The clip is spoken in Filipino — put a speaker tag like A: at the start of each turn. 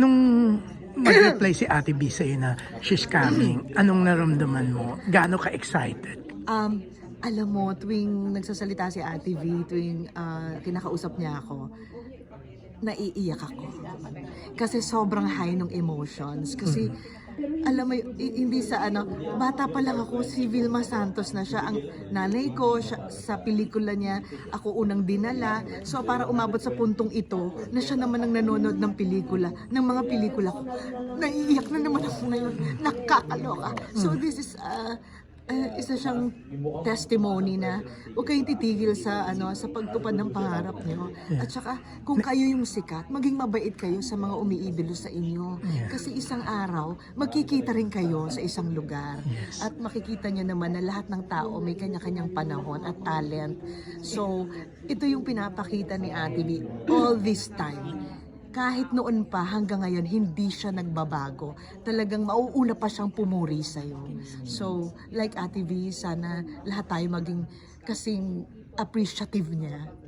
A: Nung mag-reply si Ate B sa'yo na she's coming, anong naramdaman mo? Gaano ka-excited?
B: Um, alam mo, tuwing nagsasalita si Ate V, tuwing ah, kinakausap niya ako, naiiyak ako. Kasi sobrang high ng emotions. Kasi, alam mo, hindi sa ano, bata pa lang ako, si Vilma Santos na siya. Ang nanay ko, siya, sa pelikula niya, ako unang dinala. So, para umabot sa puntong ito, na siya naman ang nanonood ng pelikula, ng mga pelikula ko, naiiyak na naman ako ngayon. Nakakaloka. So, this is, uh, uh, isa siyang testimony na huwag kayong titigil sa ano sa pagtupad ng pangarap niyo. At saka kung kayo yung sikat, maging mabait kayo sa mga umiidolo sa inyo. Kasi isang araw, magkikita rin kayo sa isang lugar. At makikita niyo naman na lahat ng tao may kanya-kanyang panahon at talent. So, ito yung pinapakita ni Ate B all this time kahit noon pa hanggang ngayon hindi siya nagbabago. Talagang mauuna pa siyang pumuri sa'yo. So, like Ate V, sana lahat tayo maging kasing appreciative niya